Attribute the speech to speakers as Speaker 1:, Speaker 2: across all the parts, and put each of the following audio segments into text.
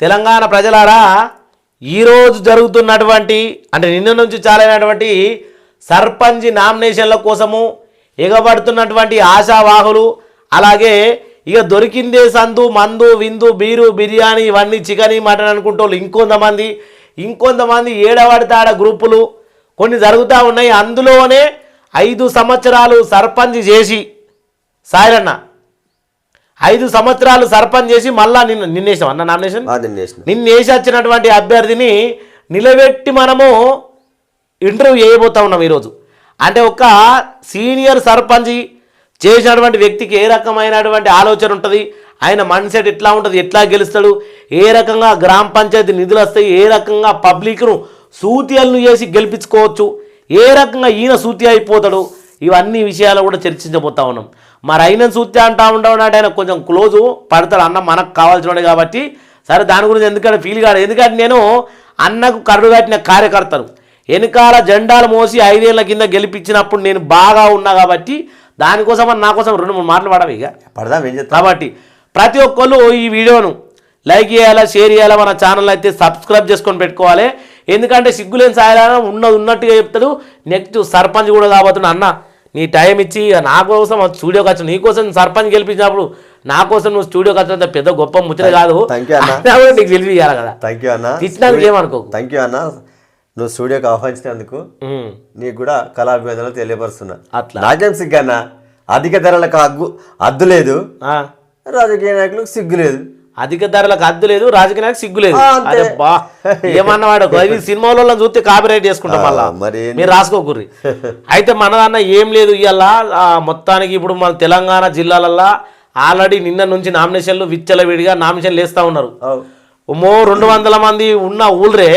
Speaker 1: తెలంగాణ ప్రజలారా ఈరోజు జరుగుతున్నటువంటి అంటే నిన్న నుంచి చాలైనటువంటి సర్పంచ్ నామినేషన్ల కోసము ఎగబడుతున్నటువంటి ఆశావాహులు అలాగే ఇక దొరికిందే సందు మందు విందు బీరు బిర్యానీ ఇవన్నీ చికెన్ మటన్ అనుకుంటూ ఇంకొంతమంది ఇంకొంతమంది ఏడవడతాడ గ్రూపులు కొన్ని జరుగుతూ ఉన్నాయి. అందులోనే ఐదు సంవత్సరాలు సర్పంచ్ చేసి సాయిరన్న ఐదు సంవత్సరాలు సర్పంచ్ చేసి మళ్ళా నిన్న నిన్నేసాం అన్న నామినేషన్?
Speaker 2: అది నేసిన
Speaker 1: నిన్న వేసి వచ్చినటువంటి అభ్యర్థిని నిలబెట్టి మనము ఇంటర్వ్యూ చేయబోతా ఉన్నాం ఈరోజు. అంటే ఒక సీనియర్ సర్పంచ్ చేసినటువంటి వ్యక్తికి ఏ రకమైనటువంటి ఆలోచన ఉంటుంది? ఆయన మైండ్ సెట్ ఎట్లా ఉంటుంది? ఎట్లా గెలుస్తాడు? ఏ రకంగా గ్రామ పంచాయతీ నిధులు వస్తాయి? ఏ రకంగా పబ్లిక్ను సూత్యాలను చేసి గెలిపించుకోవచ్చు? ఏ రకంగా ఈయన సూతి అయిపోతాడు? ఇవన్నీ విషయాలు కూడా చర్చించబోతా ఉన్నాం. మరి అయిన సూత్య అంటా ఉండవునాడు ఆయన. కొంచెం క్లోజు పడతాడు అన్న మనకు కావాల్సినవాడు కాబట్టి. సరే దాని గురించి ఎందుకంటే ఫీల్ కాదు ఎందుకంటే నేను అన్నకు కరుడు కట్టిన కార్యకర్తను. వెనకాల జెండాలు మోసి ఐదేళ్ళ కింద గెలిపించినప్పుడు నేను బాగా ఉన్నా కాబట్టి దానికోసం నా కోసం రెండు మూడు మాటలు పడవి ఇక.
Speaker 2: పడదాం ఏం చేస్తాం?
Speaker 1: కాబట్టి ప్రతి ఒక్కళ్ళు ఈ వీడియోను లైక్ చేయాలా షేర్ చేయాలా మన ఛానల్ అయితే సబ్స్క్రైబ్ చేసుకొని పెట్టుకోవాలి. ఎందుకంటే సిగ్గులేని సాయాలని ఉన్నది ఉన్నట్టుగా చెప్తాడు. నెక్స్ట్ సర్పంచ్ కూడా కాబోతున్నా అన్న. నీ టైం ఇచ్చి నా కోసం స్టూడియోకి వచ్చి నీ కోసం సర్పంచ్ గెలిపించినప్పుడు నా కోసం నువ్వు స్టూడియోకి వచ్చినంత పెద్ద గొప్ప ముచ్చట కాదు. నీకు గెలిపియాలి కదా.
Speaker 2: థ్యాంక్ యూ అన్న.
Speaker 1: తిట్టినందుకు ఏమనుకో
Speaker 2: థ్యాంక్ యూ అన్న. నువ్వు స్టూడియోకి ఆహ్వానించినందుకు నీకు కూడా కళాభివందనలు తెలియపరుస్తున్నా.
Speaker 1: అట్లా.
Speaker 2: నాకేం సిగ్గు అన్న అధిక ధరలకు అగ్గు అద్దు లేదు. రాజకీయ నాయకులకు సిగ్గు లేదు.
Speaker 1: అధిక ధరలకు అద్దు లేదు రాజకీయ నాయకు సిగ్గు లేదు. అరే బా. ఏమన్నా వాడు ఇవి సినిమాలలో చూస్తే కాపీరైట్ చేసుకుంటాం మళ్ళా.
Speaker 2: మరి?
Speaker 1: మీరు రాసుకోకుర్రి అయితే మనదన్న ఏం లేదు ఇవాళ మొత్తానికి ఇప్పుడు మన తెలంగాణ జిల్లాలల్లో ఆల్రెడీ నిన్న నుంచి నామినేషన్లు విచ్చలవిడిగా నామినేషన్లు వేస్తూ ఉన్నారు.
Speaker 2: అవు.
Speaker 1: మో రెండు వందల మంది ఉన్న ఊళ్ళే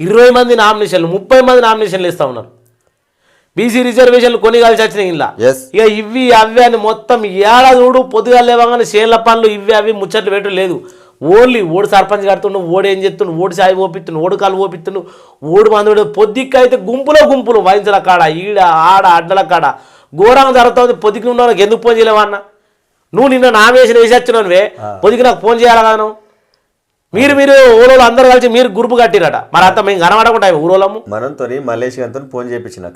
Speaker 1: ఇరవై మంది నామినేషన్లు ముప్పై మంది నామినేషన్లు వేస్తూ ఉన్నారు. బీసీ రిజర్వేషన్లు కొని కలిసి వచ్చినాయి ఇలా ఇక ఇవి అవి అని మొత్తం ఏడా చూడు పొద్దుగా లేవగానే చేనుల పనులు ఇవి అవి ముచ్చట్లు పెట్టు లేదు. ఓన్లీ ఓడి సర్పంచ్ కడుతుండు ఓడి ఏం చేస్తుండు ఓడి సాయి ఓపిస్తుండు ఓడి కాలు ఓపిస్తుండు ఓడి మందుడు పొద్దుక్క అయితే గుంపులో గుంపులు వైన్సుల కాడ ఈడ ఆడ అడ్డల కాడ. ఘోరంగా జరుగుతుంది పొద్దుకి ఉన్న వాళ్ళకి ఎందుకు ఫోన్ చేయలేవా అన్న? నువ్వు నిన్న నామినేషన్ వేసి వచ్చినవే పొద్దుకి నాకు ఫోన్ చేయాలి కదా నువ్వు? మీరు మీరు ఊరోళ్ళు అందరూ కలిసి మీరు గ్రూప్ కట్టిరట. మరి అంత మేము కనబడకుండా ఊరోళ్ళము?
Speaker 2: మనంతో గారితో ఫోన్ చేయించిన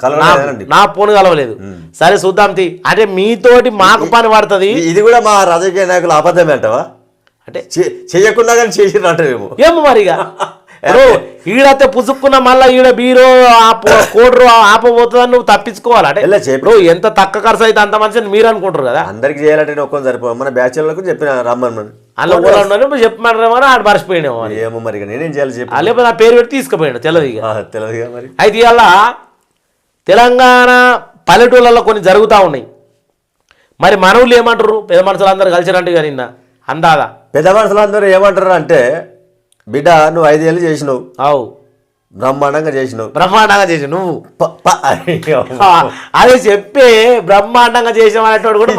Speaker 1: నా ఫోన్ కలవలేదు. సరే చూద్దాం తీ. అంటే మీతోటి మాకు పని పడుతుంది.
Speaker 2: ఇది కూడా మా రాజకీయ నాయకులు అబద్ధమే అంటావా?
Speaker 1: అంటే
Speaker 2: చేయకుండా కానీ చేసిర్రు అంటారేమో.
Speaker 1: ఏమో మరిగా. ఇప్పుడు ఈడైతే పుసుక్కున్న మళ్ళీ ఈడ బీరో కోడ్రు ఆపబోతుందని నువ్వు తప్పించుకోవాలి? అంటే ఎంత తక్కువ ఖర్చు అయితే అంత మంచిది మీరు అనుకుంటారు కదా.
Speaker 2: అందరికి చేయాలంటే ఒక్కని సరిపో మన బ్యాచులర్లకు చెప్పిన రమ్మని
Speaker 1: అందులో కూడా ఉన్నారు చెప్పమంటారేమో అని ఆడు మర్చిపోయినామో అని
Speaker 2: ఏమో మరి ఇక నేనేం చేయాలి చెప్పి.
Speaker 1: ఆ లేకపోతే నా పేరు పెట్టి తీసుకుపోయాడు తెల్లది ఇక.
Speaker 2: ఆ, మరి.
Speaker 1: అయితే ఇవాళ తెలంగాణ పల్లెటూళ్ళలో కొన్ని జరుగుతూ ఉన్నాయి. మరి మనవులు ఏమంటారు? పెద్ద మనుషులు అందరు కలిసినట్టు నిన్న అందాదా
Speaker 2: పెద్ద మనుషులందరూ ఏమంటారు అంటే బిడ్డ నువ్వు ఐదేళ్ళు చేసినావు.
Speaker 1: అవు.
Speaker 2: బ్రహ్మాండంగా చేసినావు.
Speaker 1: బ్రహ్మాండంగా చేసి నువ్వు. అది చెప్పి బ్రహ్మాండంగా చేసాం అనేటోడు కూడా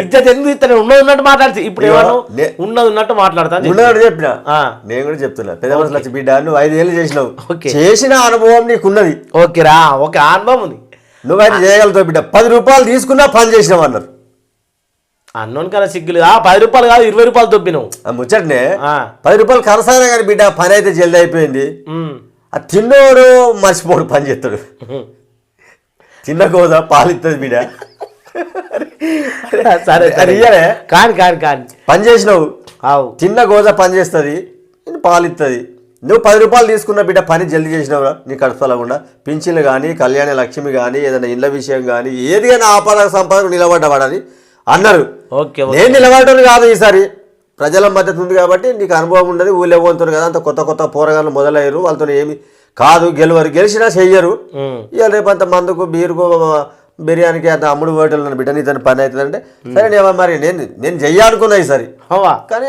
Speaker 2: ఇజ్జత్
Speaker 1: ఎందుకు ఇస్తాను ఉన్నది ఉన్నట్టు మాట్లాడుతుంది ఇప్పుడు
Speaker 2: నే-
Speaker 1: ఉన్నది ఉన్నట్టు మాట్లాడతాను
Speaker 2: ఉన్నవాడు చెప్పిన. నేను కూడా చెప్తున్నా. పెద్ద మనుషులు వచ్చి బిడ్డ నువ్వు ఐదేళ్ళు చేసినావు. చేసిన అనుభవం నీకున్నది.
Speaker 1: ఓకే రా ఓకే అనుభవం ఉంది.
Speaker 2: నువ్వైతే చేయగలుగుతావు బిడ్డ. పది రూపాయలు తీసుకున్నా పని చేసినావు అన్నారు.
Speaker 1: అన్నోని కదా సిగ్గులు ఆ పది రూపాయలు కాదు ఇరవై రూపాయలు దొబ్బినావు.
Speaker 2: ముచ్చటనే? పది రూపాయలు కరసానా కానీ బిడ్డ పని అయితే జల్ది అయిపోయింది. ఆ తిన్నోడు మర్చిపోడు పని చేస్తాడు తిన్న కోద పాలిస్తుంది బిడ్డ.
Speaker 1: సరే సరే. కాని కాని కాని.
Speaker 2: పని చేసినావు. తిన్న గోద పని చేస్తుంది. పాలిస్తుంది నువ్వు పది రూపాయలు తీసుకున్న బిడ్డ పని జల్దీ చేసినావురా నీ కడుపులకుండా పింఛన్లు కానీ కళ్యాణ లక్ష్మి కానీ ఏదైనా ఇళ్ళ విషయం కానీ ఏది కానీ ఆపద సంపాదన నిలబడ్డవాడని అన్నారు.
Speaker 1: ఓకే.
Speaker 2: నేను నిలబడటం కాదు ఈసారి. ప్రజల మద్దతు ఉంది కాబట్టి నీకు అనుభవం ఉండదు ఊళ్ళో పోతుంది కదా అంత కొత్త కొత్త పోరగాళ్ళు మొదలయ్యారు వాళ్ళతో ఏమి కాదు గెలవరు గెలిచినా చెయ్యరు. ఇక రేపు అంత మందుకు బీరుకు బిర్యానీకి అంత అమ్ముడు పోయేటోళ్ళని బిడ్డ నీతో పని అవుతుందంటే సరే నేను మరి నేను నేను చెయ్యాలనుకున్నా ఈసారి. కానీ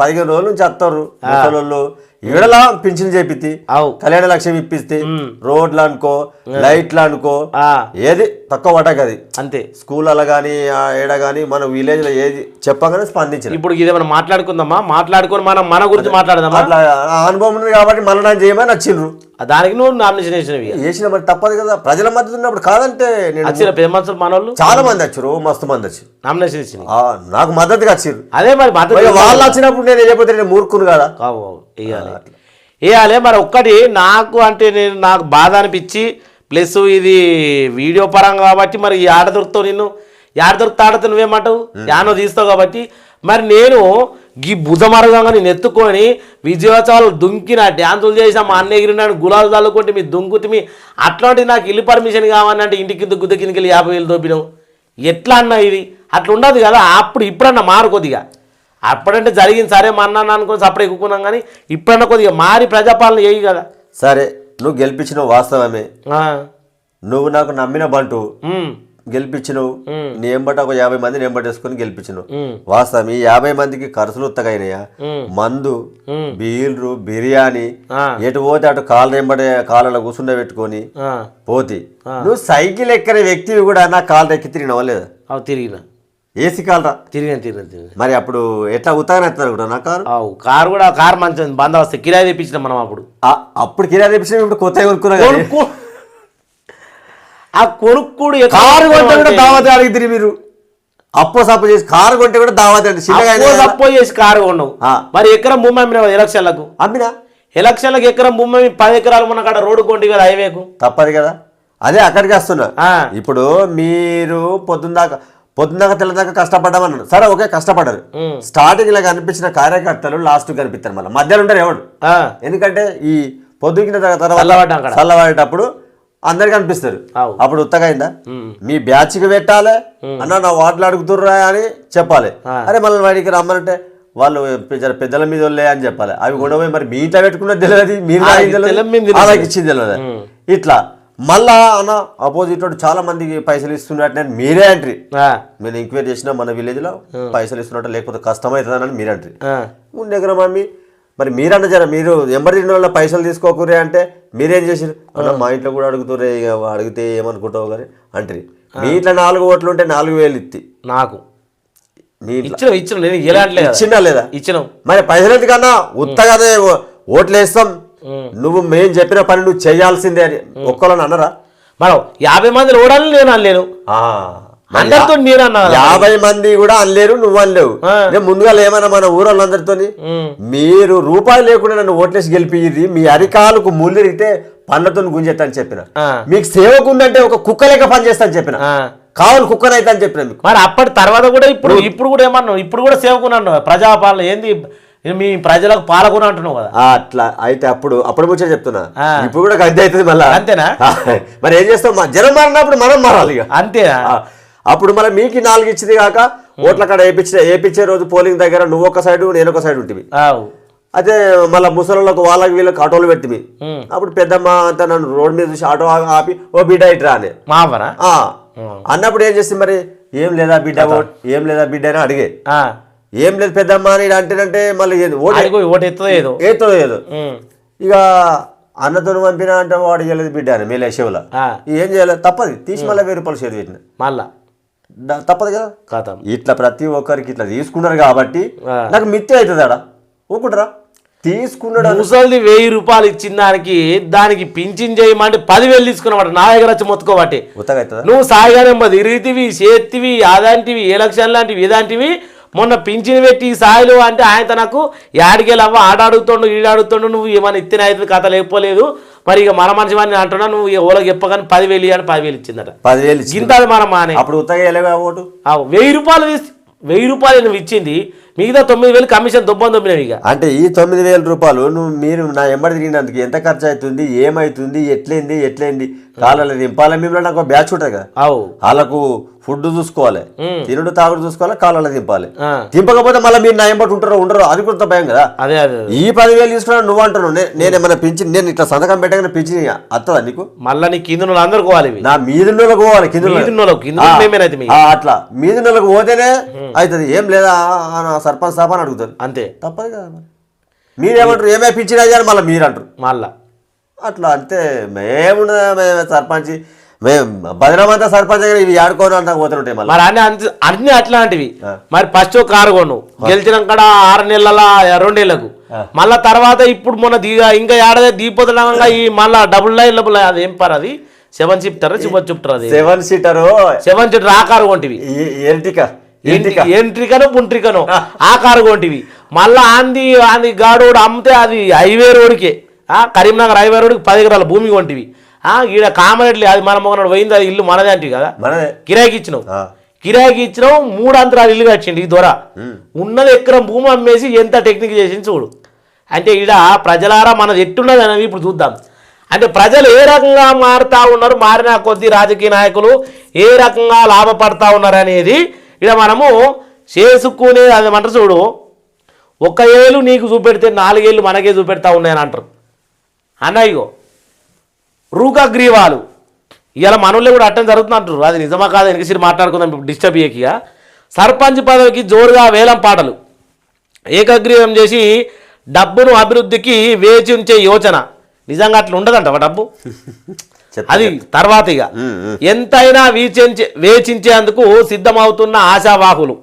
Speaker 2: పదిహేను రోజుల నుంచి వస్తారు ముసలోళ్ళు ఈడలా పింఛన్ చేపిత్తి
Speaker 1: అవు.
Speaker 2: కళ్యాణ లక్ష్యం ఇప్పిస్తే రోడ్లు అనుకో లైట్లు అనుకో ఏది తక్కువ పట్టకది
Speaker 1: అంతే.
Speaker 2: స్కూళ్ళలో కానీ ఏడ కానీ మన విలేజ్లో ఏది చెప్పగానే స్పందించిన
Speaker 1: ఇప్పుడు ఇదేమైనా మాట్లాడుకుందామా? మాట్లాడుకొని మనం మన గురించి
Speaker 2: ఆ అనుభవం ఉంది కాబట్టి మళ్ళీ చేయమని నచ్చిండ్రు
Speaker 1: దానికి నువ్వు నామినేషన్ వేసినవి
Speaker 2: వేసిన మరి తప్పదు కదా. ప్రజల మద్దతు ఉన్నప్పుడు కాదంటే నేను
Speaker 1: వచ్చిన మనుషులు మనోళ్ళు?
Speaker 2: చాలా మంది వచ్చారు మస్తు మంది వచ్చారు
Speaker 1: నామినేషన్ ఇచ్చింది
Speaker 2: నాకు మద్దతుగా వచ్చారు
Speaker 1: అదే మరి మద్దతు
Speaker 2: వాళ్ళు వచ్చినప్పుడు నేను చెప్పితే నేను మూర్ఖును కదా
Speaker 1: వేయాలి. వేయాలి. మరి ఒక్కటి నాకు అంటే నేను నాకు బాధ అనిపించి ప్లస్ ఇది వీడియో పరంగా కాబట్టి మరి ఈ ఆడ దొరుకుతావు నిన్ను. యాడ దొరుకుతా ఆడతా నువ్వేమంటావు? యానో తీస్తావు కాబట్టి. మరి నేను ఈ భుజమరగంగా నేను ఎత్తుకొని విజయోత్సవాలు దుంకిన డ్యాన్సులు చేసిన మా అన్నయ్య ఎగిరినాడు గులాలు చల్లుకుంటే మీ దుంకుతిమి అట్లాంటిది నాకు ఇల్లు పర్మిషన్ కావాలంటే ఇంటికి కింద గుద్ద కిందకి వెళ్ళి యాభై వేలు దోపినావు. ఎట్లా అన్నా ఇది? అట్లా ఉండదు కదా అప్పుడు ఇప్పుడన్నా మారు కొద్దిగా. అప్పుడంటే జరిగింది సరే మా అన్న అనుకుని సపరేట్ ఎక్కుకున్నాం కానీ ఇప్పుడన్నా కొద్దిగా మారి ప్రజాపాలన చేయి కదా.
Speaker 2: సరే నువ్వు గెలిపించిన వాస్తవమే. నువ్వు నాకు నమ్మిన బంటు. గెలిపించినవు. నీ ఎంబట ఒక యాభై మందిని ఎంబటేసుకొని గెలిపించినవు.
Speaker 1: ఉమ్,
Speaker 2: వాస్తవం ఈ యాభై మందికి ఖర్చులు ఉత్తగైనాయా. మందు. బీర్లు బిర్యానీ ఎటు పోతే అటు కాళ్ళు ఎంబడే కాళ్ళలో కూర్చుండ పెట్టుకొని పోతి. నువ్వు సైకిల్ ఎక్కని వ్యక్తివి కూడా నా కాళ్ళు ఎక్కి తిరిగినవా లేదా?
Speaker 1: అవు తిరిగిన.
Speaker 2: ఏసీ కాలరా
Speaker 1: తిరిగిన తిరిగిన తిరిగిన.
Speaker 2: మరి అప్పుడు ఎట్లా ఉత్తగానే ఎత్తారు కూడా నా కారు?
Speaker 1: కారు కూడా కారు మంచిది బందోబస్తు కిరాయి తెప్పించినాం మనం అప్పుడు.
Speaker 2: అప్పుడు కిరాయి తెప్పించిన ఇప్పుడు కొత్తగా కొనుక్కున్నా కానీ
Speaker 1: కొనుక్కు ఆ కొనుక్కుడు
Speaker 2: కారు కొంటే కూడా
Speaker 1: అంటే
Speaker 2: దావత్ అడిగితే మీరు. అప్పు సప్పు చేసి కారు కొంటే కూడా దావత్ చిన్నగా
Speaker 1: అప్పో చేసి కారు కొన్నావు. మరి ఎకరం భూమి అమ్మినావు ఎలక్షన్లకు?
Speaker 2: అమ్మినా?
Speaker 1: ఎలక్షన్లకు ఎకరం భూమి పది ఎకరాలు ఉన్న కాడ రోడ్డు కొంటి కదా హైవేకు?
Speaker 2: తప్పదు కదా. అదే అక్కడికి వస్తున్నా. ఇప్పుడు మీరు పొద్దున్న దాకా పొద్దున్న దాకా తెల్లదాకా కష్టపడ్డామన్నాడు సరే ఓకే కష్టపడ్డారు.
Speaker 1: ఉమ్,
Speaker 2: స్టార్టింగ్లో కనిపించిన కార్యకర్తలు లాస్ట్ కనిపిస్తారు మళ్ళీ. మధ్యలో ఉంటారు ఎవడు ఎందుకంటే ఈ పొద్దుకిన తర్వాత
Speaker 1: చల్లబడ్డాం అక్కడ.
Speaker 2: చల్లబడేటప్పుడు అందరికి కనిపిస్తారు
Speaker 1: అవు.
Speaker 2: అప్పుడు ఉత్తగా అయిందా
Speaker 1: ఉమ్,
Speaker 2: మీ బ్యాచ్కి పెట్టాలి అన్న నా వాటిలో అడుగుతుర్రా అని చెప్పాలి. అరే మళ్ళీ వాడికి రమ్మనంటే వాళ్ళు పెద్ద- పెద్దల మీద వాళ్ళే అని చెప్పాలి. అవి కూడా పోయి మరి మీ ఇంట్లో పెట్టుకున్నది తెలియదు మీరు
Speaker 1: మీద.
Speaker 2: అలాగే ఇచ్చింది తెలియదు. ఇట్లా మళ్ళా అన్న ఆపోజిట్ వాడు చాలా మందికి పైసలు ఇస్తున్నట్టు నేను మీరే అంట్రీ నేను ఎంక్వైరీ చేసిన మన విలేజ్లో పైసలు ఇస్తున్నట్టు లేకపోతే కష్టమవుతుందని మీరే అంట్రీ ఉండే కదా మమ్మీ మరి మీరన్న జర మీరు ఎంబడి తిన్న వాళ్ళ పైసలు తీసుకోకూరే అంటే మీరేం చేసారు అన్న మా ఇంట్లో కూడా అడుగుతురే ఇక అడిగితే ఏమనుకుంటావు కానీ? అంటే మీ ఇంట్లో నాలుగు ఓట్లు ఉంటే నాలుగు వేలు ఇత్తి.
Speaker 1: నాకు. ఇచ్చినాం ఇచ్చినాం నేను
Speaker 2: లేదా?
Speaker 1: ఇచ్చినాం.
Speaker 2: మరి పైసలు ఎందుకన్నా? ఉత్తగానే ఓట్లు వేస్తాం. నువ్వు మేం చెప్పిన పని నువ్వు చేయాల్సిందే అని ఒక్కళ్ళని అన్నరా?
Speaker 1: మనం యాభై మంది ఓడాలని నేను. అనలేను అందరితో.
Speaker 2: యాభై మంది కూడా అనలేరు నువ్వు అనలేవు. నేను ముందుగా ఏమన్నా మన ఊరోళ్ళందరితోని?
Speaker 1: ఉమ్,
Speaker 2: మీరు రూపాయలు లేకుండా నన్ను ఓట్లేసి గెలిపియ్యి మీ అరికాలకు ముళ్ళిరిగితే పండ్లతో గుంజెత్తని చెప్పిన.
Speaker 1: ఆ. మీకు
Speaker 2: సేవకుందంటే ఒక కుక్క లెక్క పని చేస్తాను చెప్పిన. కావాలి కుక్కనైతే అని చెప్పిన
Speaker 1: మరి అప్పటి తర్వాత కూడా ఇప్పుడు ఇప్పుడు కూడా ఏమన్నావు? ఇప్పుడు కూడా సేవకున్నాను ప్రజాపాలన ఏంది? మీ ప్రజలకు పాలకుని అంటున్నావు కదా.
Speaker 2: అట్లా అయితే అప్పుడు అప్పుడు ముచ్చట చెప్తున్నా. ఇప్పుడు కూడా గద్దె అవుతుంది మళ్ళా.
Speaker 1: అంతేనా?
Speaker 2: మరి ఏం చేస్తాం జనం మారినప్పుడు మనం మారాలి
Speaker 1: అంతేనా?
Speaker 2: అప్పుడు మళ్ళీ మీకు నాలుగు ఇచ్చింది కాక ఓట్ల కాడ వేయించే వేయించే రోజు పోలింగ్ దగ్గర నువ్వు ఒక సైడ్ నేను ఒక సైడ్ ఉంటుంది. అదే మళ్ళీ ముసలిళ్ళకు వాళ్ళకి వీళ్ళకి ఆటోలు పెట్టి. అప్పుడు పెద్దమ్మ అంతా నన్ను రోడ్ మీద చూసి ఆటో ఆపి ఓ బిడ్డ ఇట్రా అని. అన్నప్పుడు ఏం చేస్తుంది మరి ఏం లేదా బిడ్డ ఓట్ ఏం లేదా బిడ్డ అని అడిగే.
Speaker 1: ఆ.
Speaker 2: ఏం లేదు పెద్దమ్మ అని అంటేనంటే మళ్ళీ ఏంది? ఇక అన్నతో పంపినా అంటే వాడు చేయలేదు బిడ్డ అని మేలే శివల. ఏం చేయలేదు తప్పది. తీసి మళ్ళీ వెయ్యి రూపాయలు చేతి పెట్టిన.
Speaker 1: మళ్ళా.
Speaker 2: తప్పదు కదా?
Speaker 1: కథం
Speaker 2: ఇట్లా ప్రతి ఒక్కరికి ఇట్లా తీసుకున్నారు కాబట్టి. నాకు మిత్తి అవుతుంది ఆడ. ఊకుంటారా తీసుకున్నాడు
Speaker 1: ముసలిది వెయ్యి రూపాయలు ఇచ్చిన దానికి దానికి పింఛన్ చేయమంటే పదివేలు తీసుకున్నమాట నా దగ్గర వచ్చి మొత్తుకోబట్టి. నువ్వు సాయిగానే తిరిగితివి చేతివి అదాంటివి ఎలక్షన్ లాంటివి ఇదాంటివి మొన్న పింఛన్ పెట్టి ఈ సాయిలు అంటే ఆయన నాకు యాడికెళ్ళవ్వ ఆడ అడుగుతుండు ఈడ అడుగుతుండు నువ్వు ఏమైనా ఇత్తిన అయితే కథ లేకపోలేదు. మరి ఇక మన మనిషి వాడిని అంటున్నా నువ్వు ఓలకి చెప్పగానే పదివేలు ఇవ్వని పదివేలు ఇచ్చిందట.
Speaker 2: పదివేలు ఇచ్చి
Speaker 1: గింత అది మన మానే.
Speaker 2: అప్పుడు
Speaker 1: వెయ్యి రూపాయలు తీసి- వెయ్యి రూపాయలు నువ్వు ఇచ్చింది. మిగతా తొమ్మిది వేలు కమిషన్ దొబ్బని దొబ్బినావు ఇక.
Speaker 2: అంటే ఈ తొమ్మిది వేల రూపాయలు నువ్వు మీరు నా ఎంబడి తిరిగినందుకు ఎంత ఖర్చు అవుతుంది ఏమైతుంది ఎట్లయింది ఎట్లయింది? కాలాలు దింపాలి మేము నాకు బ్యాచ్ ఉంటుంది కదా.
Speaker 1: అవు.
Speaker 2: వాళ్ళకు ఫుడ్ చూసుకోవాలి. తినుడు తాగుడు చూసుకోవాలి కాలాలు దింపాలి. దింపకపోతే మళ్ళీ మీరు నా ఎంబడి ఉంటారో ఉండరో అది కూడా భయం కదా.
Speaker 1: అదే అదే
Speaker 2: ఈ పదివేలు తీసుకున్నా నువ్వు అంటున్నావు నే- నేనేమన్నా పింఛన్ నేను ఇట్లా సంతకం పెట్టగానే పింఛన్ వస్తుందా నీకు?
Speaker 1: మళ్ళా నీ కింద అందరు ఇవి.
Speaker 2: నా మీదున్నోళ్ళకి పోవాలి కింద అట్లా. మీదున్నోళ్ళకి పోతేనే అవుతుంది. ఏం లేదా? సర్పంచ్ సాబ్ అని అడుగుతారు.
Speaker 1: అంతే.
Speaker 2: తప్పదు కదా మరి. మీరేమంటారు? ఏమే పింఛన్ అయ్యారు మళ్ళీ మీరు అంటారు
Speaker 1: మళ్ళా.
Speaker 2: అట్లా అంతే మేమున్నదా మేము సర్పంచ్. మేము భద్రమంతా సర్పంచ్ దగ్గర ఇవి ఆడుకోను అంతా పోతుంటాయి మళ్ళీ.
Speaker 1: మరి అన్ని అంత- అన్ని అట్లాంటివి. మరి ఫస్ట్ కారు కొను. గెలిచిన కాడ ఆరు నెలల రెండేళ్ళకు. మళ్ళా తర్వాత ఇప్పుడు మొన్న ఇంకా ఏడాది దీపోతడంగా ఈ మళ్ళా డబుల్ లైన్ అది ఏం పర్ అది? సెవెన్ షిఫ్టర్ సిబన్ షిఫ్టర్ అది?
Speaker 2: Seven seater.
Speaker 1: సెవెన్ షిఫ్టర్ ఆ కారు కొంటివి.
Speaker 2: ఎర్టిక
Speaker 1: ఎంట్రికను పుంట్రికను. ఆ. కారు కొంటివి. మళ్ళా ఆంది ఆంది గాడు అమ్మితే అది హైవే రోడ్కే కరీంనగర్ హైవే రోడ్కి పది ఎకరాల భూమి కొంటివి. ఈడ కామరెడ్లి అది మన మొన్న పోయింది అది ఇల్లు మనదే అంటివి కదా. కిరాయికి ఇచ్చినావు. కిరాయికి ఇచ్చినావు మూడు అంతరాలు ఇల్లు కట్టిండు ఈ దొర. ఉన్నది ఎకరం భూమి అమ్మేసి ఎంత టెక్నిక్ చేసింది చూడు. అంటే ఈడ ప్రజలారా మనది ఎట్టున్నది అనేది ఇప్పుడు చూద్దాం. అంటే ప్రజలు ఏ రకంగా మారుతా ఉన్నారు మారిన కొద్ది రాజకీయ నాయకులు ఏ రకంగా లాభపడతా ఉన్నారు అనేది ఇక మనము చేసుకునే అది అంటారు చూడు ఒక ఏళ్ళు నీకు చూపెడితే నాలుగేళ్ళు మనకే చూపెడతా ఉన్నాయని అంటారు. అన్నయ్యో రూకగ్రీవాలు. ఇవాళ మనోళ్ళు కూడా అట్టం జరుగుతుంది అంటారు అది నిజమా కాదు? వెనకసిరి మాట్లాడుకుందాం ఇప్పుడు డిస్టర్బ్ చేయకిగా సర్పంచ్ పదవికి జోరుగా వేలం పాటలు. ఏకగ్రీవం చేసి డబ్బును అభివృద్ధికి వేచి ఉంచే యోచన. నిజంగా అట్లా ఉండదంట డబ్బు? అది తర్వాత ఇక. ఎంతైనా వీచించే వేచించేందుకు సిద్ధమవుతున్న ఆశావాహులు.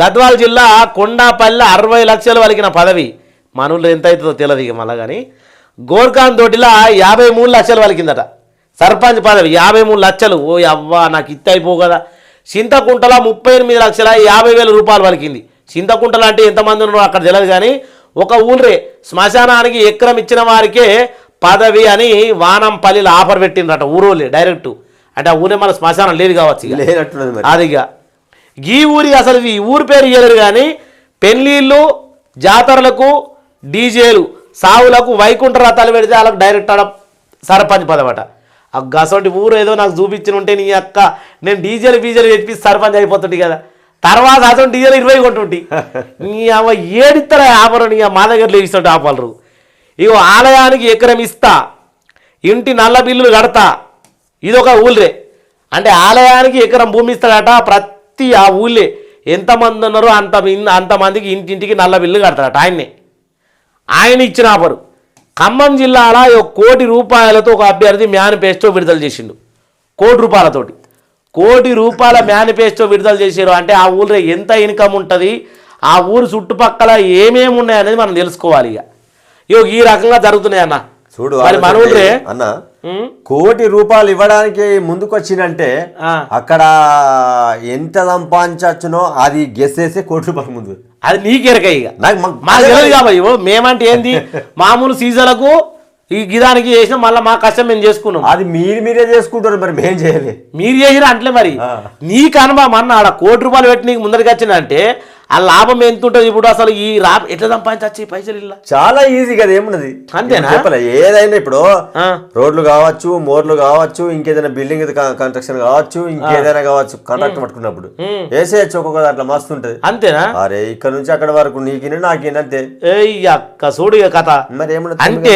Speaker 1: గద్వాల్ జిల్లా కొండాపల్లి అరవై లక్షలు వలికిన పదవి. మనూళ్ళు ఎంత అవుతుందో తెలియదు ఇక మళ్ళా కానీ. గోర్ఖాన్ తోటిలా యాభై మూడు లక్షలు వలికిందట. సర్పంచ్ పదవి యాభై మూడు లక్షలు. ఓ అవ్వా నాకు ఇత్త అయిపో కదా. చింతకుంటల ముప్పై ఎనిమిది లక్షల యాభై వేల రూపాయలు వలికింది. చింతకుంటల అంటే ఎంతమంది ఉన్నారో అక్కడ తెలియదు కానీ ఒక ఊళ్ళే. శ్మశానానికి ఎకరం ఇచ్చిన వారికే పదవి అని వానంపల్లిలో ఆఫర్ పెట్టిండ్రట ఊరోళ్ళే డైరెక్ట్. అంటే ఆ ఊరే మన శ్మశానం లేదు కావచ్చు.
Speaker 2: లేనట్టున్నది
Speaker 1: అదిగా ఈ ఊరి అసలు ఈ ఊరి పేరు ఇయ్యలేరు కానీ పెళ్ళిళ్ళు జాతరలకు డీజేలు సావులకు వైకుంఠ రథాలు పెడితే వాళ్ళకు డైరెక్ట్ ఆడ సర్పంచ్ పదవట ఆ గసంటి ఊరు ఏదో నాకు చూపించిన ఉంటే నీ అక్క నేను డీజేలు బీజేలు చెప్పి సర్పంచ్ అయిపోతుంటి కదా. తర్వాత అసలు డీజేలు ఇరవై కొంటుంటి నీ అవ ఏడిస్తారా ఆపరు నీ మా దగ్గర లేస్తుంటే ఆపలరు. ఇగో ఆలయానికి ఎకరం ఇస్తా ఇంటి నల్ల బిల్లులు కడతా. ఇదొక ఊళ్ళే. అంటే ఆలయానికి ఎకరం భూమి ఇస్తాడట ప్రతి ఆ ఊళ్ళే. ఎంతమంది ఉన్నారో అంత అంతమందికి ఇంటింటికి నల్ల బిల్లు కడతాడట ఆయన్నే. ఆయన ఇచ్చిన ఆఫరు. ఖమ్మం జిల్లాలో ఒక కోటి రూపాయలతో ఒక అభ్యర్థి మేనిఫెస్టో విడుదల చేసిండు. కోటి రూపాయలతోటి. కోటి రూపాయల మేనిఫెస్టో విడుదల చేశారు. అంటే ఆ ఊళ్ళో ఎంత ఇన్కమ్ ఉంటుంది ఆ ఊరు చుట్టుపక్కల ఏమేమి ఉన్నాయనేది మనం తెలుసుకోవాలి ఇక ఈ రకంగా జరుగుతున్నాయి అన్న.
Speaker 2: చూడు
Speaker 1: మరి మన ఊళ్ళే
Speaker 2: అన్న కోటి రూపాయలు ఇవ్వడానికి ముందుకు వచ్చిందంటే
Speaker 1: ఆ.
Speaker 2: అక్కడ ఎంత సంపాదించచ్చునో అది గెస్ చేసే కోటి రూపాయల ముందు.
Speaker 1: అది నీకెరక ఇక
Speaker 2: నాకు మాకు
Speaker 1: తెలియదు కాబట్టి మేమంటే ఏంది? మామూలు సీజన్లకు ఈ గిదానికి చేసిన మళ్ళీ మా కష్టం మేము చేసుకున్నాం.
Speaker 2: అది మీరు మీరే చేసుకుంటారు మరి మేం చేయలే.
Speaker 1: మీరు చేసిన అంటలే మరి. నీకు అనుభవం అన్న ఆడ కోటి రూపాయలు పెట్టి నీకు ముందరికి వచ్చిందంటే ఆ లాభం ఎంత ఉంటుంది ఇప్పుడు అసలు ఈ రా ఎట్లా సంపాదించచ్చు ఈ పైసలు ఇలా?
Speaker 2: చాలా ఈజీ కదా ఏమున్నది?
Speaker 1: అంతేనా?
Speaker 2: చెప్పలే ఏదైనా ఇప్పుడు. రోడ్లు కావచ్చు మోర్లు కావచ్చు ఇంకేదైనా బిల్డింగ్ కన్స్ట్రక్షన్ కావచ్చు ఇంకేదైనా కావచ్చు కాంట్రాక్ట్ పట్టుకున్నప్పుడు. వేసేయచ్చు ఒక్కొక్క దాంట్లో మస్తు ఉంటది.
Speaker 1: అంతేనా?
Speaker 2: అరే ఇక్కడ నుంచి అక్కడ వరకు నీకిన నాకిన అంతే.
Speaker 1: అక్క చూడు కథ.
Speaker 2: మరి ఏమున్నది
Speaker 1: అంటే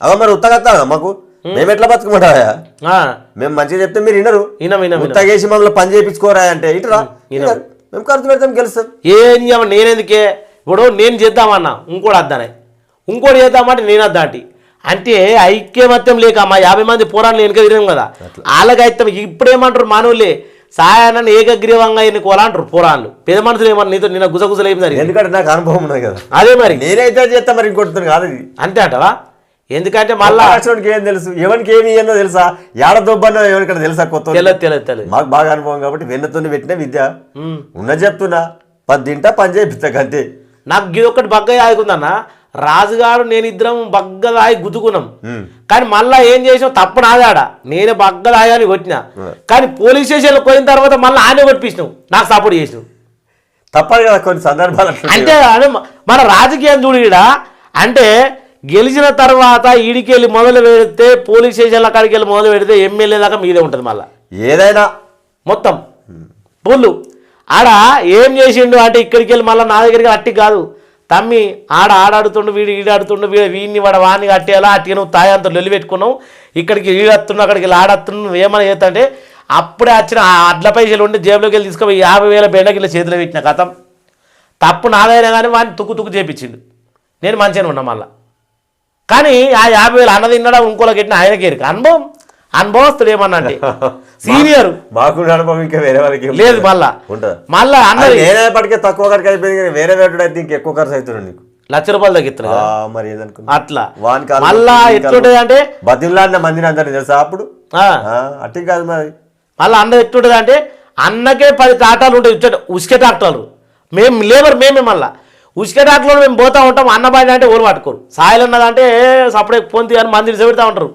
Speaker 2: అవ మరి ఉత్తగత్తా మాకు? మేము ఎట్లా బతుకమంటావా
Speaker 1: ఆ,
Speaker 2: మేము మంచిగా చెప్తే మీరు వినరు.
Speaker 1: వినం వినం వినం
Speaker 2: ఉత్తగేసి మమ్మల్ని పని చేయించుకోరా అంటే. ఇటురా ఇనరు. మేము ఖర్చు పెడతాం గెలుస్తాం.
Speaker 1: ఏం చేయమ నేనెందుకే? ఇప్పుడు నేను చేద్దామన్నా ఇంకోటి వద్దానే. ఇంకోటి చేద్దామంటే నేను వద్దాంటి అంటే ఐక్యమత్యం లేక మా యాభై మంది పోరాళ్ళు వెనుక తిరిగాం కదా. వాళ్ళకైతే ఇప్పుడేమంటారు మానవులే? సాయాన్ని ఏకగ్రీవంగా ఎన్నుకోవాలంటారు పోరాళ్ళు. పెద్ద మనుషులు ఏమన్నా నీతో నిన్న గుసగుసలు ఏం జరిగింది?
Speaker 2: ఎందుకంటే నాకు అనుభవం ఉన్నది కదా.
Speaker 1: అదే మరి.
Speaker 2: నేనైతే చేస్తా మరి ఇంకొడుతుంది కాదు
Speaker 1: అంతే అంటవా? ఎందుకంటే మళ్ళా
Speaker 2: ఏం తెలుసు? ఎవరికి ఏమి ఇయ్యనో తెలుసా? ఏడ దొబ్బన్నో ఎవరికైనా తెలుసా కొత్త
Speaker 1: తెలియదు తెలియదు తెలియదు
Speaker 2: మాకు బాగా అనుభవం కాబట్టి వెన్నతో పెట్టిన విద్య. ఉన్న చెప్తున్నా. పది తింటా పని చేపిస్తా అంతే
Speaker 1: నాకు ఇది ఒక్కటి బగ్గ ఆదుకుందన్న రాజుగారు నేను ఇద్దరం బగ్గ దాగి గుద్దుకున్నాం. కానీ మళ్ళా ఏం చేసాం? తప్పు నాదాడ నేనే బగ్గ దాగాని కొట్టిన. కానీ పోలీస్ స్టేషన్లో పోయిన తర్వాత మళ్ళీ ఆయన కొట్టించినావు నాకు సపోర్ట్ చేసినావు.
Speaker 2: తప్పదు కదా కొన్ని సందర్భాలు.
Speaker 1: అంటే మన రాజకీయం చూడు అంటే గెలిచిన తర్వాత ఈడికెళ్ళి మొదలు పెడితే పోలీస్ స్టేషన్ల కాడికి వెళ్ళి మొదలు పెడితే ఎమ్మెల్యే దాకా మీదే ఉంటుంది మళ్ళీ.
Speaker 2: ఏదైనా.
Speaker 1: మొత్తం. పుల్లు ఆడ ఏం చేసిండు అంటే ఇక్కడికి వెళ్ళి మళ్ళీ నా దగ్గరికి అట్టి కాదు. తమ్మి ఆడ ఆడాడుతుండు వీడు ఈడాడుతుండు వీడు వీడిని వాడు వాడిని కట్టేయాలా అట్టి నువ్వు తాయంత లొల్లి పెట్టుకున్నావు. ఇక్కడికి ఈడత్తున్నావు అక్కడికి వెళ్ళి ఆడత్తున్నావు ఏమైనా చేస్తంటే అప్పుడే వచ్చిన అడ్ల పైసలు ఉండి జేబులోకి వెళ్ళి తీసుకుపోయి యాభై వేల బెండకి ఇలా చేతిలో పెట్టిన కథం. తప్పు నాదైనా కానీ వాడిని తుక్కు తుక్కు చేపించిండు. నేను మంచిగానే ఉన్నా మళ్ళా. కానీ ఆ యాభై వేలు అన్న తిన్నాడా ఇంకోలోకి పెట్టిన ఆయనకి ఎరుక అనుభవం. అనుభవస్తుడు ఏమన్నా అంటే సీనియర్.
Speaker 2: మాకు అనుభవం ఇంకా వేరే వాళ్ళకి
Speaker 1: లేదు మళ్ళా.
Speaker 2: ఉంటుందా.
Speaker 1: మళ్ళా
Speaker 2: అది
Speaker 1: అన్నది
Speaker 2: నేనేపటికే తక్కువ ఖర్చు అయిపోయింది కానీ వేరే వేటుడు అయితే ఇంక ఎక్కువ ఖర్చు అవుతున్నాడు నీకు.
Speaker 1: లక్ష రూపాయలు కదా.
Speaker 2: మరి
Speaker 1: అట్లా.
Speaker 2: వానికి కాదు,
Speaker 1: మళ్ళా. ఎట్లుంటది అంటే
Speaker 2: బతిమలాడిన మందిని అందరినీ తెలుసా అప్పుడు? అట్టి కాదు మరి.
Speaker 1: మళ్ళీ అన్న ఎట్లుంటది అంటే అన్నకే పది టాటాలు ఉంటాయి ఉచ్చ ఉసుకే టాక్టర్లు మేము లేబర్ మేమే మళ్ళా. ఉసుకే మేము పోతా ఉంటాం అన్న అంటే ఓలు పట్టుకోరు. సాయిలు అన్నదంటే సపడే పొంది అని మంది ఇడిసపెడతా ఉంటారు.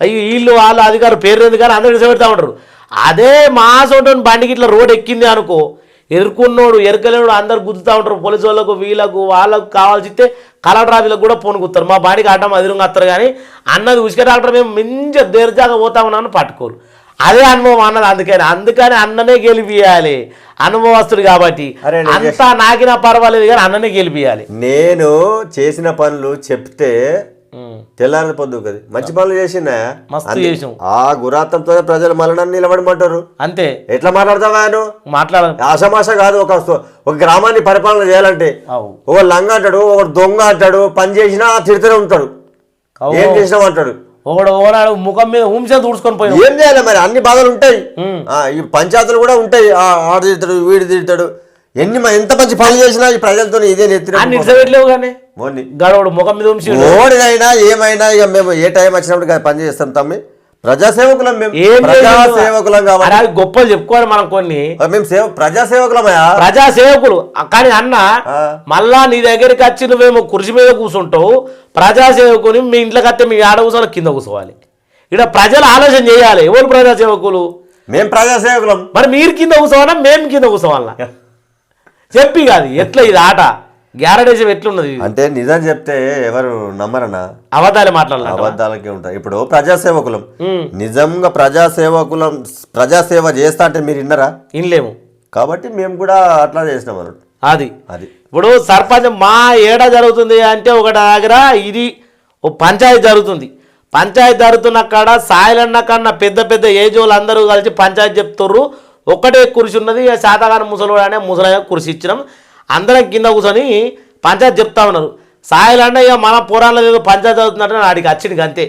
Speaker 1: అయ్యి వీళ్ళు వాళ్ళు అధికారు పేరు ఎందుకు కానీ అందరు ఇడిసపెడతా ఉంటారు. అదే మా సొంటని బండికి ఇట్లా రోడ్ ఎక్కింది అనుకో ఎరుకున్నోడు ఎరకలేనోడు అందరు గుద్దుతూ ఉంటారు. పోలీసు వాళ్ళకు వీళ్ళకు వాళ్ళకు కావాల్సితే కలర్ ఆఫీలకు కూడా ఫోన్ మా బాడీకి ఆటం అదిరంగా వస్తారు కానీ అన్నది ఉసుక డాక్టర్ మేము మంచిగా దేర్జాగా పోతా ఉన్నాను పట్టుకోరు. అదే అనుభవం అన్నది అందుకని. అందుకని అన్ననే గెలిపియాలి. అనుభవస్తుడు కాబట్టి. అంతా నాకినా పర్వాలేదు కానీ అన్ననే గెలిపియాలి.
Speaker 2: నేను చేసిన పనులు చెప్తే తెల్లారి పొద్దు కది. మంచి పనులు చేసినా
Speaker 1: మస్తు చేసాం
Speaker 2: ఆ గురాతంతో ప్రజలు మళ్ళీ నిలబడమంటారు.
Speaker 1: అంతే.
Speaker 2: ఎట్లా మాట్లాడతావా
Speaker 1: మాట్లాడ
Speaker 2: ఆషమాష కాదు ఒక ఒక గ్రామాన్ని పరిపాలన చేయాలంటే. ఒక లంగ అంటాడు ఒక దొంగ అంటాడు పని చేసినా తిడుతూనే ఉంటాడు. ఏం చేసినావు అంటాడు?
Speaker 1: ఒకడు ఓనాడు ముఖం మీద ఊంసే దూడ్చుకొని పోయినావు
Speaker 2: ఏం చేయాలి మరి? అన్ని బాధలు ఉంటాయి. ఈ పంచాయతీలు కూడా ఉంటాయి. ఆ, ఆడు తిడతాడు వీడు తిడతాడు. ఎన్ని ఎంత మంచి పనులు చేసినా ఈ ప్రజలతో ఇదే నెత్తిన
Speaker 1: అన్ని ఇడిసపెట్టలేవు కానీ గడవడు ముఖం మీద ఉంచి
Speaker 2: ఓడినైనా ఏమైనా ఇక మేము ఏ టైం వచ్చినప్పుడు పని చేస్తాం తమ్మి. ప్రజాసేవకులం ప్రజాసేవకులం
Speaker 1: గొప్పలు చెప్పుకోవాలి మనం కొన్ని.
Speaker 2: మేము సేవ ప్రజాసేవకులమయా
Speaker 1: ప్రజా సేవకులు కానీ అన్న. మళ్ళా నీ దగ్గరికి వచ్చి నువ్వేమో కుర్చీ మీద కూర్చుంటావు ప్రజా సేవకుని మీ ఇంట్లోకి వస్తే మీ ఆడ కూర్చోవాలి కింద కూర్చోవాలి ఇక్కడ ప్రజలు ఆలోచన చేయాలి. ఎవరు ప్రజా సేవకులు
Speaker 2: మేము ప్రజాసేవకులం.
Speaker 1: మరి మీరు కింద కూర్చోవాలా మేము కింద కూర్చోవాలా చెప్పి కాదు ఎట్లా ఇది ఆట? గ్యారడేజం ఎట్లున్నది?
Speaker 2: అంటే నిజం చెప్తే ఎవరు నమ్మరన్నా
Speaker 1: అబద్ధాలే మాట్లాడాలి
Speaker 2: అబద్ధాలకే ఉంటాయి ఇప్పుడు ప్రజాసేవకులం. నిజంగా ప్రజాసేవకులం ప్రజాసేవ చేస్తా అంటే మీరు విన్నరా?
Speaker 1: ఇన్లేము
Speaker 2: కాబట్టి మేము కూడా అట్లా చేసినాం అన్నట్టు.
Speaker 1: అది.
Speaker 2: అది.
Speaker 1: ఇప్పుడు సర్పంచ్ మా ఏడ జరుగుతుంది అంటే ఒక దగ్గర ఇది ఓ పంచాయతీ జరుగుతుంది. పంచాయతీ జరుగుతున్న కాడ సాయిలన్న కన్నా పెద్ద పెద్ద ఏజ్ వాళ్ళు అందరూ కలిసి పంచాయతీ చెప్తుర్రు. ఒక్కటే కుర్చీ ఉన్నది శాతగాని ముసలోడు అనే ముసలయ్య కుర్చీ ఇచ్చినాం. అందరం కింద కూర్చొని పంచాయతీ చెప్తా ఉన్నారు. సాయిలన్న ఇక మన పురాణంలో ఏదో పంచాయతీ చదువుతున్నట్టు ఆడికి వచ్చింది అంతే.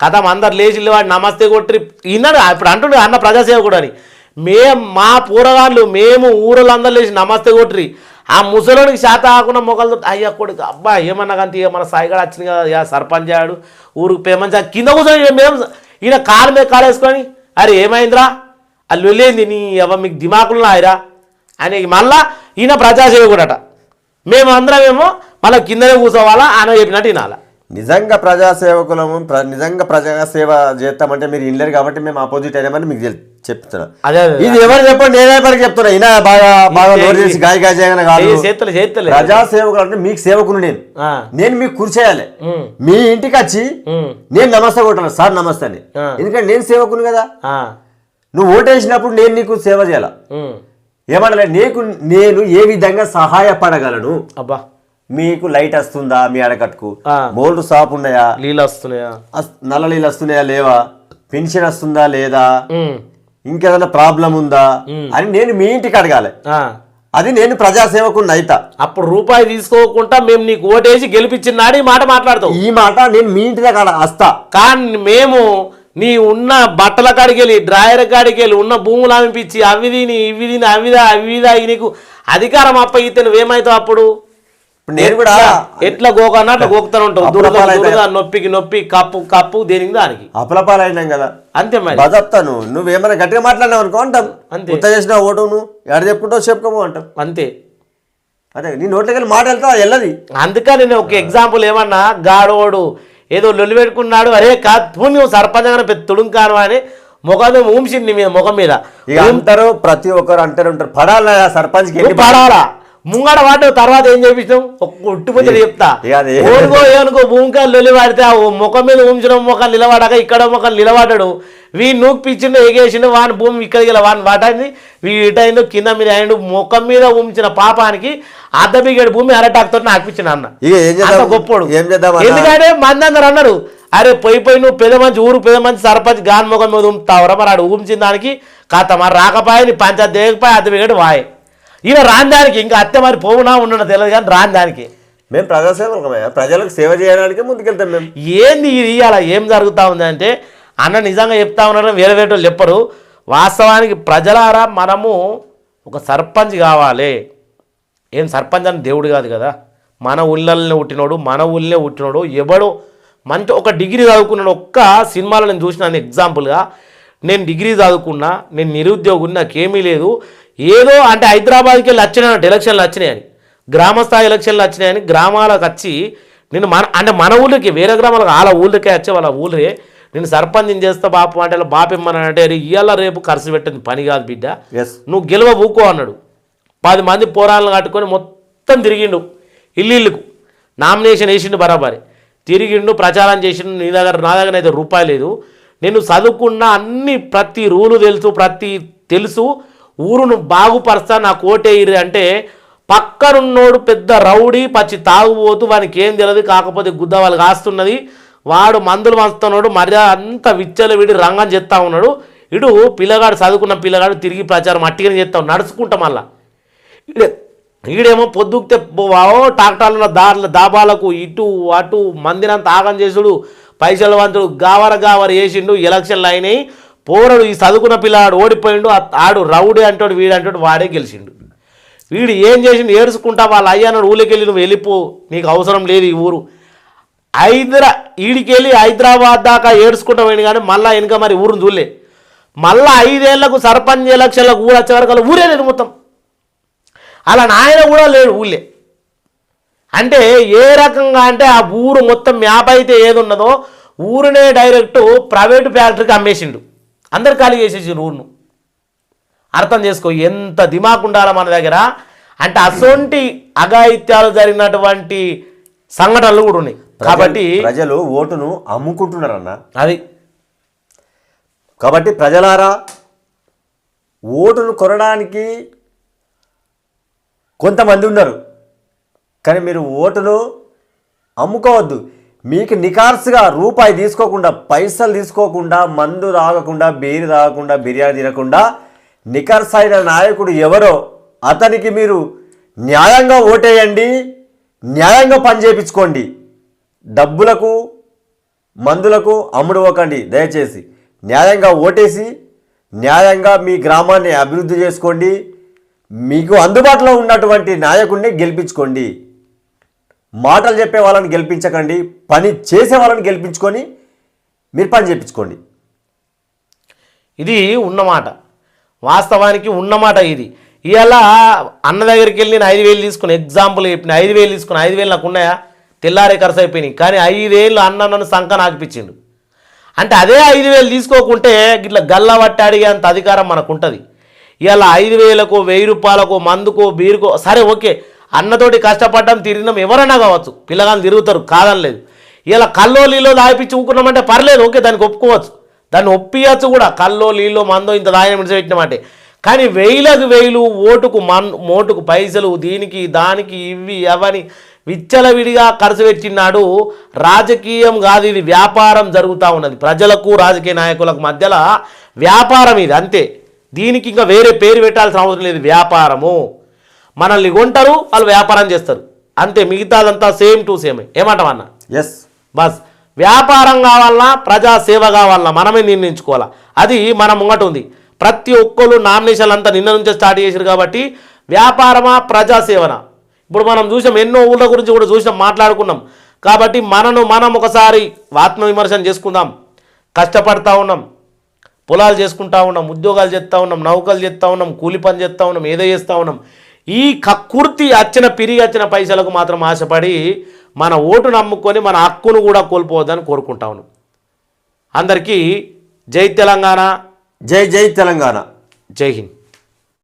Speaker 1: కథం అందరు లేచి వాడు నమస్తే కొట్టి ఈనాడు ఇప్పుడు అంటుండే అన్న ప్రజాసేవకుడు అని మేము మా పూరగాళ్ళు మేము ఊరోళ్ళందరూ లేచి నమస్తే కొట్టిరి. ఆ ముసలోడికి శాత కాకుండా మొగలు అయ్యా కొడుకు అబ్బా ఏమన్నా కానీ ఇక మన సాయిగాడు వచ్చింది కదా యా సర్పంచ్ అయ్యాడు ఊరికి పేమంచి కింద కూర్చొని మేము ఈయన కాలు మీద కాలు వేసుకొని అరే ఏమైందిరా? అల్లు వెళ్ళేంది నీ అవ్వ మీకు దిమాకులు నాయరా అని మళ్ళా ఈయన ప్రజాసేవకుడట. మేము అందరమేమో మళ్ళీ కిందనే కూర్చోవాలా ఆయన చెప్పినట్టు వినాలా.
Speaker 2: నిజంగా ప్రజాసేవకులము ప్ర- నిజంగా ప్రజాసేవ చేస్తామంటే మీరు ఇన్లేరు కాబట్టి మేము ఆపోజిట్ అయినామని మీకు చెప్తున్నా. ఇది ఎవరు చెప్పండి నేనే పనికి చెప్తున్నా. ఈయన బాగా బాగా నోరు చేసి గాయ గాయ కాదు.
Speaker 1: చేతలే
Speaker 2: ప్రజాసేవకులు అంటే మీకు సేవకును నేను. నేను మీకు కూర్చేయాలి మీ ఇంటికి వచ్చి నేను నమస్తే కొట్టాను సార్ నమస్తే అని. ఎందుకంటే నేను సేవకుని కదా. నువ్వు ఓటేసినప్పుడు నేను నీకు సేవ చేయాల? ఏమన్నా నీకు నేను ఏ విధంగా సహాయపడగలను?
Speaker 1: అబ్బా.
Speaker 2: మీకు లైట్ వస్తుందా మీ అడకట్టుకు
Speaker 1: ఆ.
Speaker 2: మోల్డ్ షాప్ ఉన్నాయా?
Speaker 1: నీళ్ళు వస్తున్నాయా
Speaker 2: నల్ల నీళ్ళు వస్తున్నాయా లేవా? పెన్షన్ వస్తుందా లేదా? ఇంకేదైనా ప్రాబ్లం ఉందా? అని నేను మీ ఇంటికి అడగాలి. అది నేను ప్రజాసేవకుని అయితా
Speaker 1: అప్పుడు రూపాయి తీసుకోకుండా మేము నీకు ఓటేసి గెలిపించిన నాడు ఈ మాట మాట్లాడతావు.
Speaker 2: ఈ మాట నేను మీ ఇంటి దగ్గర వస్తా
Speaker 1: కానీ మేము నీ ఉన్న బట్టల కాడికి వెళ్ళి డ్రాయర్ కాడికి వెళ్ళి ఉన్న భూములు అనిపించి అవి తిని ఇవి తిని అవిదా అవిదా నీకు అధికారం అప్పగితే నువ్వేమవుతావు అప్పుడు?
Speaker 2: నేను కూడా
Speaker 1: ఎట్లా? గోకన్నా అట్లా గోకుతాను ఉంటావు. దురద నొప్పికి నొప్పి కప్పు కప్పు దేనికి దానికి.
Speaker 2: అపలపాలు అయినాం కదా.
Speaker 1: అంతే మరి.
Speaker 2: బదప్తాను నువ్వేమైనా గట్టిగా మాట్లాడినావు అనుకో అంటాం.
Speaker 1: అంతే.
Speaker 2: ఉత్త చేసిన ఓటు నువ్వు ఎడ చెప్పుకుంటావు చెప్పుకోము అంటాం.
Speaker 1: అంతే.
Speaker 2: అదే నీ నోట్లోకి వెళ్ళి మాట వెళ్తా వెళ్ళది
Speaker 1: అందుకని నేను ఒక ఎగ్జాంపుల్ ఏమన్నా గాడోడు ఏదో లొల్లి పెట్టుకున్నాడు అరే కాదు పుణ్యం సర్పంచ్ పెద్ద తుడుంకాను అని ముఖం మీద ఊంచింది మీద ముఖం మీద.
Speaker 2: ఇక అందరూ ప్రతి ఒక్కరు అంటారు ఉంటారు పడాలి
Speaker 1: నువ్వు పడాలా? ముంగడ వాడు తర్వాత ఏం చేపించాం ఒక్క ఉట్టిపోతే చెప్తా. ఓనుకో ఏనుకో భూమికాయలు లొల్లి వాడితే ఆ ముఖం మీద ఊంచిన ముఖం నిలబడక ఇక్కడ ముఖం నిలబడ్డాడు. వీ నూకు పిచ్చిండు ఎగేసిండు వాని భూమి ఇక్కడికి వెళ్ళి వాని వాటైంది వీ ఇటైండు కింద మీద అయిండు ముఖం మీద ఉంచిన పాపానికి అర్ధ బిగేడు భూమి అరటాకుతో నాకిపించిన అన్న. అంత గొప్పోడు? ఎందుకంటే మంది అందరు అన్నారు అరే పోయి పోయి నువ్వు పెద్ద మంచి ఊరు పెద్ద మంచి సర్పంచ్ గాన్ ముఖం మీద ఉంటావురా మరి ఆడు ఊంచిన దానికి. కాత మరి రాకపోయి నీ పంచాయతీ దేకపోయి అద్దె బిగడు వాయ్. ఈయన రాని దానికి ఇంకా అత్తే మరి పోవునా ఉండడం తెలియదు కానీ రాని దానికి
Speaker 2: మేము ప్రజాసేవకమే ప్రజలకు సేవ చేయడానికే ముందుకెళ్తాం మేము.
Speaker 1: ఏంది ఇది? అలా ఏం జరుగుతూ ఉంది అంటే అన్న నిజంగా చెప్తా ఉన్నారని వేరే వేరే వాళ్ళు చెప్పరు. వాస్తవానికి ప్రజలారా మనము ఒక సర్పంచ్ కావాలి. ఏం సర్పంచ్ అని దేవుడు కాదు కదా. మన ఊళ్ళల్ని పుట్టినోడు మన ఊళ్ళనే పుట్టినోడు ఎవడో మంచి ఒక డిగ్రీ చదువుకున్నాడు ఒక్క సినిమాలో నేను చూసినాను ఎగ్జాంపుల్గా నేను డిగ్రీ చదువుకున్నా నేను నిరుద్యోగుని నాకేమీ లేదు. ఏదో అంటే హైదరాబాద్కి వెళ్ళి వచ్చినాయంటే ఎలక్షన్లు వచ్చినాయని గ్రామస్థాయి ఎలక్షన్లు వచ్చినాయని గ్రామాలకు వచ్చి నేను మన అంటే మన ఊళ్ళకి వేరే గ్రామాలకు వాళ్ళ ఊళ్ళకే వచ్చే వాళ్ళ ఊళ్ళే నేను సర్పంచ్ చేస్తా బాపు అంటే బాపు ఇమ్మనంటే ఇవాళ రేపు ఖర్చు పెట్టింది పని కాదు బిడ్డ. నువ్వు గెలవ ఊకో అన్నాడు. పది మంది పోరాలను కట్టుకొని మొత్తం తిరిగిండు ఇల్లు ఇల్లుకు నామినేషన్ వేసిండు బరాబరి. తిరిగిండు ప్రచారం చేసిండు నీ దగ్గర నా దగ్గర అయితే రూపాయి లేదు. నేను చదువుకున్న అన్ని ప్రతి రూలు తెలుసు ప్రతి తెలుసు. ఊరును బాగుపరుస్తా నాకు ఓటేయిరు అంటే పక్కనున్నోడు పెద్ద రౌడీ పచ్చి తాగుబోతూ వానికి ఏం తెలియదు కాకపోతే గుద్ద వాళ్ళు కాస్తున్నది. వాడు మందులు వంచుతున్నాడు మర్యాద అంతా విచ్చలు విడి రంగం చెప్తా ఉన్నాడు. ఇడు పిల్లగాడు చదువుకున్న పిల్లగాడు తిరిగి ప్రచారం అట్టిగానే చేస్తాం నడుచుకుంటా మళ్ళా. ఈడేమో పొద్దుకితే వావో ట్రాక్టర్ల దార్ల దాబాలకు ఇటు అటు మందినంత ఆగం చేసుడు పైసలు వంతుడు గావర గావర వేసిండు ఎలక్షన్లు అయినాయి పోరడు ఈ చదువుకున్న పిల్లాడు ఓడిపోయిండు ఆడు రౌడీ అంటాడు వీడు అంటాడు వాడే గెలిచిండు. వీడు ఏం చేసిండు ఏడుచుకుంటా వాళ్ళ అయ్యాను ఊళ్ళకి వెళ్ళి నువ్వు వెళ్ళిపో నీకు అవసరం లేదు ఈ ఊరు. హైదరా ఈడికెళ్ళి హైదరాబాద్ దాకా ఏడుచుకుంటా పోయింది కానీ మళ్ళీ వెనుక మరి ఊరుని చూడలే మళ్ళీ ఐదేళ్ళకు సర్పంచ్ ఎలక్షన్లకు ఊరు వచ్చే వరకు ఊరే లేదు మొత్తం. అలా నాయన కూడా లేడు ఊళ్ళే. అంటే ఏ రకంగా అంటే ఆ ఊరు మొత్తం మ్యాప్ అయితే ఏది ఉన్నదో ఊరినే డైరెక్ట్ ప్రైవేటు ఫ్యాక్టరీకి అమ్మేసిండు. అందరు ఖాళీ చేసేసిండు ఊరును. అర్థం చేసుకో ఎంత దిమాకు ఉండాలి మన దగ్గర? అంటే అసొంటి అఘాయిత్యాలు జరిగినటువంటి సంఘటనలు కూడా ఉన్నాయి. కాబట్టి
Speaker 2: ప్రజలు ఓటును అమ్ముకుంటున్నారన్న.
Speaker 1: అది.
Speaker 2: కాబట్టి ప్రజలారా ఓటును కొనడానికి కొంతమంది ఉన్నారు. కానీ మీరు ఓటును అమ్ముకోవద్దు. మీకు నికార్సుగా రూపాయి తీసుకోకుండా పైసలు తీసుకోకుండా మందు తాగకుండా బీరు తాగకుండా బిర్యానీ తినకుండా నికార్స్ అయిన నాయకుడు ఎవరో అతనికి మీరు న్యాయంగా ఓటేయండి న్యాయంగా పని చేయించుకోండి. డబ్బులకు మందులకు అమ్ముడుపోకండి. దయచేసి న్యాయంగా ఓటేసి న్యాయంగా మీ గ్రామాన్ని అభివృద్ధి చేసుకోండి. మీకు అందుబాటులో ఉన్నటువంటి నాయకుడిని గెలిపించుకోండి. మాటలు చెప్పే వాళ్ళని గెలిపించకండి. పని చేసే వాళ్ళని గెలిపించుకొని మీరు పని చేయించుకోండి.
Speaker 1: ఇది ఉన్నమాట. వాస్తవానికి ఉన్నమాట ఇది. ఇలా అన్న దగ్గరికి వెళ్ళి నేను ఐదు వేలు తీసుకుని ఎగ్జాంపుల్ చెప్పిన ఐదు వేలు తీసుకుని ఐదు వేలు నాకు ఉన్నాయా? తెల్లారే ఖర్చు అయిపోయినాయి కానీ ఐదేళ్ళు అన్న నన్ను సంఖ నాకిపించిండు. అంటే అదే ఐదు వేలు తీసుకోకుంటే ఇట్లా గల్లా పట్టి అంత అధికారం మనకు ఉంటుంది ఇలా ఐదు వేలకు వెయ్యి రూపాయలకు మందుకో బీరుకో సరే ఓకే. అన్నతోటి కష్టపడ్డం తిరిగినాం ఎవరైనా కావచ్చు. పిల్లగాళ్ళు తిరుగుతారు కాదని లేదు. ఇలా కల్లో నీళ్ళు దాయిపించి ఊకున్నామంటే పర్లేదు ఓకే దానికి ఒప్పుకోవచ్చు. దాన్ని ఒప్పియచ్చు కూడా. కల్లో నీళ్ళు మందో ఇంత దాయం విడిచిపెట్టినామంటే. కానీ వేలకు వేలు ఓటుకు మన్ మోటుకు పైసలు దీనికి దానికి ఇవి అవని విచ్చలవిడిగా ఖర్చు పెట్టినాడు రాజకీయం కాదు ఇది వ్యాపారం జరుగుతూ ఉన్నది. ప్రజలకు రాజకీయ నాయకులకు మధ్యలో వ్యాపారం ఇది అంతే. దీనికి ఇంకా వేరే పేరు పెట్టాల్సిన అవసరం లేదు వ్యాపారము. మనల్ని కొంటారు వాళ్ళు వ్యాపారం చేస్తారు. అంతే మిగతాదంతా సేమ్ టు సేమ్. ఏమంటామన్నా
Speaker 2: ఎస్
Speaker 1: బస్. వ్యాపారం కావాలన్నా ప్రజా సేవ కావాలన్నా మనమే నిర్ణయించుకోవాలా. అది మన ముంగట ఉంది. ప్రతి ఒక్కరు నామినేషన్లు అంతా నిన్న నుంచే స్టార్ట్ చేశారు కాబట్టి వ్యాపారమా ప్రజా సేవనా? ఇప్పుడు మనం చూసాం ఎన్నో ఊళ్ళ గురించి కూడా చూసాం మాట్లాడుకున్నాం. కాబట్టి మనను మనం ఒకసారి ఆత్మవిమర్శన చేసుకుందాం. కష్టపడతా ఉన్నాం. పొలాలు చేసుకుంటా ఉన్నాం ఉద్యోగాలు చేస్తూ ఉన్నాం నౌకలు చేస్తూ ఉన్నాం కూలి పని చేస్తూ ఉన్నాం ఏదో చేస్తూ ఉన్నాం. ఈ కక్కుర్తి వచ్చిన పిరిగి వచ్చిన పైసలకు మాత్రం ఆశపడి మన ఓటు నమ్ముకొని మన హక్కును కూడా కోల్పోవద్దని కోరుకుంటా ఉన్నాం. అందరికీ జై తెలంగాణ.
Speaker 2: జై జై తెలంగాణ.
Speaker 1: జై హింద్.